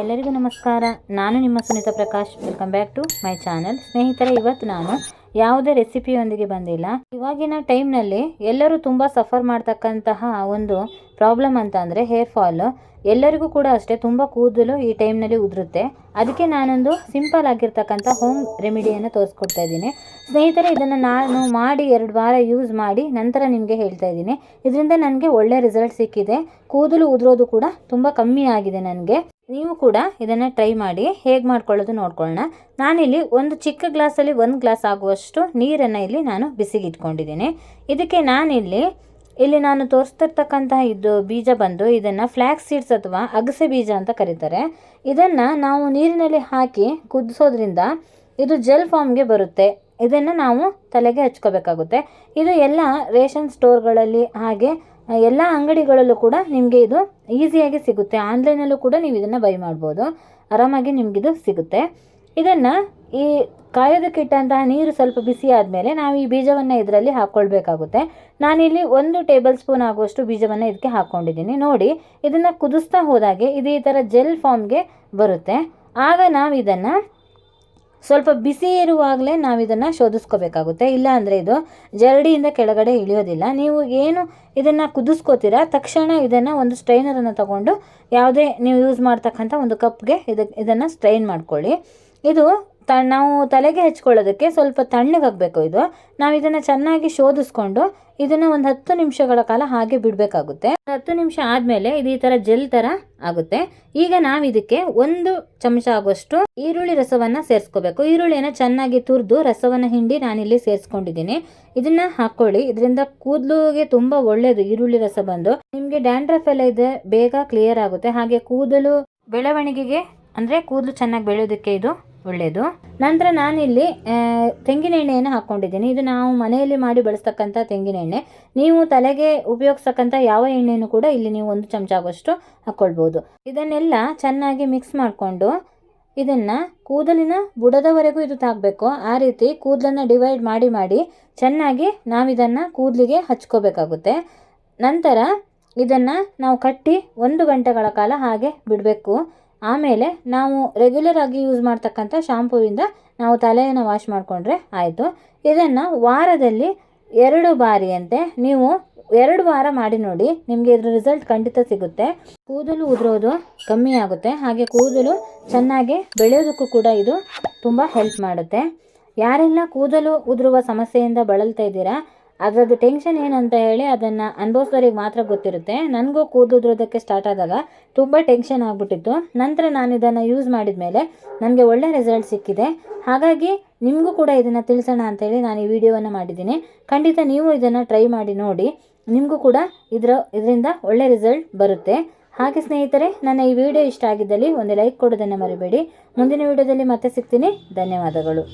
ಎಲ್ಲರಿಗೂ ನಮಸ್ಕಾರ. ನಾನು ನಿಮ್ಮ Sunita Prakash. Welcome back to my channel ಸ್ನೇಹಿತರೆ, ಇವತ್ತು ನಾನು ಯಾವುದೇ ರೆಸಿಪಿಯೊಂದಿಗೆ ಬಂದಿಲ್ಲ. ಇವಾಗಿನ ಟೈಮ್ನಲ್ಲಿ ಎಲ್ಲರೂ ತುಂಬ ಸಫರ್ ಮಾಡ್ತಕ್ಕಂತಹ ಒಂದು ಪ್ರಾಬ್ಲಮ್ ಅಂತ ಅಂದರೆ ಹೇರ್ ಫಾಲ್ ಎಲ್ಲರಿಗೂ ಕೂಡ ಅಷ್ಟೇ ತುಂಬ ಕೂದಲು ಈ ಟೈಮ್ನಲ್ಲಿ ಉದುರುತ್ತೆ. ಅದಕ್ಕೆ ನಾನೊಂದು ಸಿಂಪಲ್ ಆಗಿರ್ತಕ್ಕಂಥ ಹೋಮ್ ರೆಮಿಡಿಯನ್ನು ತೋರಿಸ್ಕೊಡ್ತಾ ಇದ್ದೀನಿ. ಸ್ನೇಹಿತರೆ, ಇದನ್ನು ನಾನು ಮಾಡಿ ಎರಡು ವಾರ ಯೂಸ್ ಮಾಡಿ ನಂತರ ನಿಮಗೆ ಹೇಳ್ತಾ ಇದ್ದೀನಿ. ಇದರಿಂದ ನನಗೆ ಒಳ್ಳೆ ರಿಸಲ್ಟ್ ಸಿಕ್ಕಿದೆ. ಕೂದಲು ಉದುರೋದು ಕೂಡ ತುಂಬ ಕಮ್ಮಿ ಆಗಿದೆ ನನಗೆ. ನೀವು ಕೂಡ ಇದನ್ನು ಟ್ರೈ ಮಾಡಿ ಹೇಗೆ ಮಾಡ್ಕೊಳ್ಳೋದು ನೋಡ್ಕೊಳ್ಳೋಣ. ನಾನಿಲ್ಲಿ ಒಂದು ಚಿಕ್ಕ ಗ್ಲಾಸಲ್ಲಿ ಒಂದು ಗ್ಲಾಸ್ ಆಗುವಷ್ಟು ನೀರನ್ನು ಇಲ್ಲಿ ನಾನು ಬಿಸಿಗೆ ಇಟ್ಕೊಂಡಿದ್ದೀನಿ ಇದಕ್ಕೆ ನಾನಿಲ್ಲಿ, ಇಲ್ಲಿ ನಾನು ತೋರಿಸ್ತಿರ್ತಕ್ಕಂತಹ ಇದು ಬೀಜ ಬಂದು ಇದನ್ನು ಫ್ಲ್ಯಾಕ್ಸ್ ಸೀಡ್ಸ್ ಅಥವಾ ಅಗಸೆ ಬೀಜ ಅಂತ ಕರೀತಾರೆ. ಇದನ್ನು ನಾವು ನೀರಿನಲ್ಲಿ ಹಾಕಿ ಕುದಿಸೋದ್ರಿಂದ ಇದು ಜೆಲ್ ಫಾರ್ಮ್ಗೆ ಬರುತ್ತೆ. ಇದನ್ನು ನಾವು ತಲೆಗೆ ಹಚ್ಕೋಬೇಕಾಗುತ್ತೆ. ಇದು ಎಲ್ಲ ರೇಷನ್ ಸ್ಟೋರ್ಗಳಲ್ಲಿ ಹಾಗೆ ಎಲ್ಲ ಅಂಗಡಿಗಳಲ್ಲೂ ಕೂಡ ನಿಮಗೆ ಇದು ಈಸಿಯಾಗಿ ಸಿಗುತ್ತೆ. ಆನ್ಲೈನಲ್ಲೂ ಕೂಡ ನೀವು ಇದನ್ನು ಬೈ ಮಾಡ್ಬೋದು. ಆರಾಮಾಗಿ ನಿಮಗಿದು ಸಿಗುತ್ತೆ. ಇದನ್ನು ಈ ಕಾಯೋದಕ್ಕೆ ಇಟ್ಟಂತಹ ನೀರು ಸ್ವಲ್ಪ ಬಿಸಿ ಆದಮೇಲೆ ನಾವು ಈ ಬೀಜವನ್ನು ಇದರಲ್ಲಿ ಹಾಕ್ಕೊಳ್ಬೇಕಾಗುತ್ತೆ ನಾನಿಲ್ಲಿ ಒಂದು ಟೇಬಲ್ ಸ್ಪೂನ್ ಆಗುವಷ್ಟು ಬೀಜವನ್ನು ಇದಕ್ಕೆ ಹಾಕ್ಕೊಂಡಿದ್ದೀನಿ ನೋಡಿ, ಇದನ್ನು ಕುದಿಸ್ತಾ ಹೋದಾಗೆ ಇದು ಈ ಥರ ಜೆಲ್ ಫಾರ್ಮ್ಗೆ ಬರುತ್ತೆ. ಆಗ ನಾವು ಇದನ್ನು ಸ್ವಲ್ಪ ಬಿಸಿ ಇರುವಾಗಲೇ ನಾವು ಇದನ್ನು ಶೋಧಿಸ್ಕೋಬೇಕಾಗುತ್ತೆ. ಇಲ್ಲ ಅಂದರೆ ಇದು ಜರಡಿಯಿಂದ ಕೆಳಗಡೆ ಇಳಿಯೋದಿಲ್ಲ. ನೀವು ಏನು ಇದನ್ನು ಕುದಿಸ್ಕೋತೀರಾ, ತಕ್ಷಣ ಇದನ್ನು ಒಂದು ಸ್ಟ್ರೈನರನ್ನು ತಗೊಂಡು, ಯಾವುದೇ ನೀವು ಯೂಸ್ ಮಾಡ್ತಕ್ಕಂಥ ಒಂದು ಕಪ್ಗೆ ಇದಕ್ಕೆ ಇದನ್ನು ಸ್ಟ್ರೈನ್ ಮಾಡ್ಕೊಳ್ಳಿ. ಇದು ತ ನಾವು ತಲೆಗೆ ಹಚ್ಕೊಳ್ಳೋದಕ್ಕೆ ಸ್ವಲ್ಪ ತಣ್ಣಗಾಗಬೇಕು ಇದು. ನಾವು ಇದನ್ನು ಚೆನ್ನಾಗಿ ಶೋಧಿಸ್ಕೊಂಡು ಇದನ್ನು ಒಂದು ಹತ್ತು ನಿಮಿಷಗಳ ಕಾಲ ಹಾಗೆ ಬಿಡಬೇಕಾಗುತ್ತೆ. ಹತ್ತು ನಿಮಿಷ ಆದಮೇಲೆ ಇದು ಈ ಥರ ಜೆಲ್ ಥರ ಆಗುತ್ತೆ. ಈಗ ನಾವು ಇದಕ್ಕೆ ಒಂದು ಚಮಚ ಆಗುವಷ್ಟು ಈರುಳ್ಳಿ ರಸವನ್ನು ಸೇರಿಸ್ಕೋಬೇಕು. ಈರುಳ್ಳಿಯನ್ನು ಚೆನ್ನಾಗಿ ತುರಿದು ರಸವನ್ನು ಹಿಂಡಿ ನಾನಿಲ್ಲಿ ಸೇರಿಸ್ಕೊಂಡಿದ್ದೀನಿ. ಇದನ್ನು ಹಾಕ್ಕೊಳ್ಳಿ ಇದರಿಂದ ಕೂದಲುಗೆ ತುಂಬ ಒಳ್ಳೆಯದು ಈರುಳ್ಳಿ ರಸ ಬಂದು. ನಿಮಗೆ ಡ್ಯಾಂಡ್ರಫ್ ಎಲ್ಲ ಇದೆ, ಬೇಗ ಕ್ಲಿಯರ್ ಆಗುತ್ತೆ. ಹಾಗೆ ಕೂದಲು ಬೆಳವಣಿಗೆಗೆ ಅಂದರೆ ಕೂದಲು ಚೆನ್ನಾಗಿ ಬೆಳೆಯೋದಕ್ಕೆ ಇದು ಒಳ್ಳೆಯದು ನಂತರ ನಾನಿಲ್ಲಿ ತೆಂಗಿನ ಎಣ್ಣೆಯನ್ನು ಹಾಕ್ಕೊಂಡಿದ್ದೀನಿ. ಇದು ನಾವು ಮನೆಯಲ್ಲಿ ಮಾಡಿ ಬಳಸ್ತಕ್ಕಂಥ ತೆಂಗಿನ ಎಣ್ಣೆ. ನೀವು ತಲೆಗೆ ಉಪಯೋಗಿಸ್ತಕ್ಕಂಥ ಯಾವ ಎಣ್ಣೆಯನ್ನು ಕೂಡ ಇಲ್ಲಿ ನೀವು ಒಂದು ಚಮಚ ಆಗುವಷ್ಟು ಹಾಕ್ಕೊಳ್ಬೋದು. ಇದನ್ನೆಲ್ಲ ಚೆನ್ನಾಗಿ ಮಿಕ್ಸ್ ಮಾಡಿಕೊಂಡು ಇದನ್ನು ಕೂದಲಿನ ಬುಡದವರೆಗೂ ಇದು ತಾಗಬೇಕು. ಆ ರೀತಿ ಕೂದಲನ್ನು ಡಿವೈಡ್ ಮಾಡಿ ಮಾಡಿ ಚೆನ್ನಾಗಿ ನಾವಿದನ್ನು ಕೂದಲಿಗೆ ಹಚ್ಕೋಬೇಕಾಗುತ್ತೆ. ನಂತರ ಇದನ್ನು ನಾವು ಕಟ್ಟಿ ಒಂದು ಗಂಟೆಗಳ ಕಾಲ ಹಾಗೆ ಬಿಡಬೇಕು. ಆಮೇಲೆ ನಾವು ರೆಗ್ಯುಲರ್ ಆಗಿ ಯೂಸ್ ಮಾಡ್ತಕ್ಕಂಥ ಶಾಂಪೂವಿಂದ ನಾವು ತಲೆಯನ್ನು ವಾಶ್ ಮಾಡಿಕೊಂಡ್ರೆ ಆಯಿತು. ಇದನ್ನು ವಾರದಲ್ಲಿ ಎರಡು ಬಾರಿಯಂತೆ ನೀವು ಎರಡು ವಾರ ಮಾಡಿ ನೋಡಿ, ನಿಮಗೆ ಇದರ ರಿಸಲ್ಟ್ ಖಂಡಿತ ಸಿಗುತ್ತೆ. ಕೂದಲು ಉದುರೋದು ಕಮ್ಮಿ ಆಗುತ್ತೆ, ಹಾಗೆ ಕೂದಲು ಚೆನ್ನಾಗಿ ಬೆಳೆಯೋದಕ್ಕೂ ಕೂಡ ಇದು ತುಂಬ ಹೆಲ್ಪ್ ಮಾಡುತ್ತೆ. ಯಾರೆಲ್ಲ ಕೂದಲು ಉದುರುವ ಸಮಸ್ಯೆಯಿಂದ ಬಳಲ್ತಾ ಇದ್ದೀರಾ ಅದರದ್ದು ಟೆನ್ಷನ್ ಏನಂತ ಹೇಳಿ ಅದನ್ನು ಅನುಭವಿಸೋರಿಗೆ ಮಾತ್ರ ಗೊತ್ತಿರುತ್ತೆ. ನನಗೂ ಕೂದಲುದ್ರೋದಕ್ಕೆ ಸ್ಟಾರ್ಟ್ ಆದಾಗ ತುಂಬ ಟೆನ್ಷನ್ ಆಗಿಬಿಟ್ಟಿತ್ತು. ನಂತರ ನಾನು ಇದನ್ನು ಯೂಸ್ ಮಾಡಿದ ಮೇಲೆ ನನಗೆ ಒಳ್ಳೆ ರಿಸಲ್ಟ್ ಸಿಕ್ಕಿದೆ. ಹಾಗಾಗಿ ನಿಮಗೂ ಕೂಡ ಇದನ್ನು ತಿಳಿಸೋಣ ಅಂತೇಳಿ ನಾನು ಈ ವಿಡಿಯೋವನ್ನು ಮಾಡಿದ್ದೀನಿ. ಖಂಡಿತ ನೀವು ಇದನ್ನು ಟ್ರೈ ಮಾಡಿ ನೋಡಿ. ನಿಮಗೂ ಕೂಡ ಇದರ, ಇದರಿಂದ ಒಳ್ಳೆ ರಿಸಲ್ಟ್ ಬರುತ್ತೆ. ಹಾಗೆ ಸ್ನೇಹಿತರೆ, ನನ್ನ ಈ ವಿಡಿಯೋ ಇಷ್ಟ ಆಗಿದ್ದಲ್ಲಿ ಒಂದು ಲೈಕ್ ಕೊಡೋದನ್ನು ಮರಿಬೇಡಿ. ಮುಂದಿನ ವಿಡಿಯೋದಲ್ಲಿ ಮತ್ತೆ ಸಿಗ್ತೀನಿ. ಧನ್ಯವಾದಗಳು.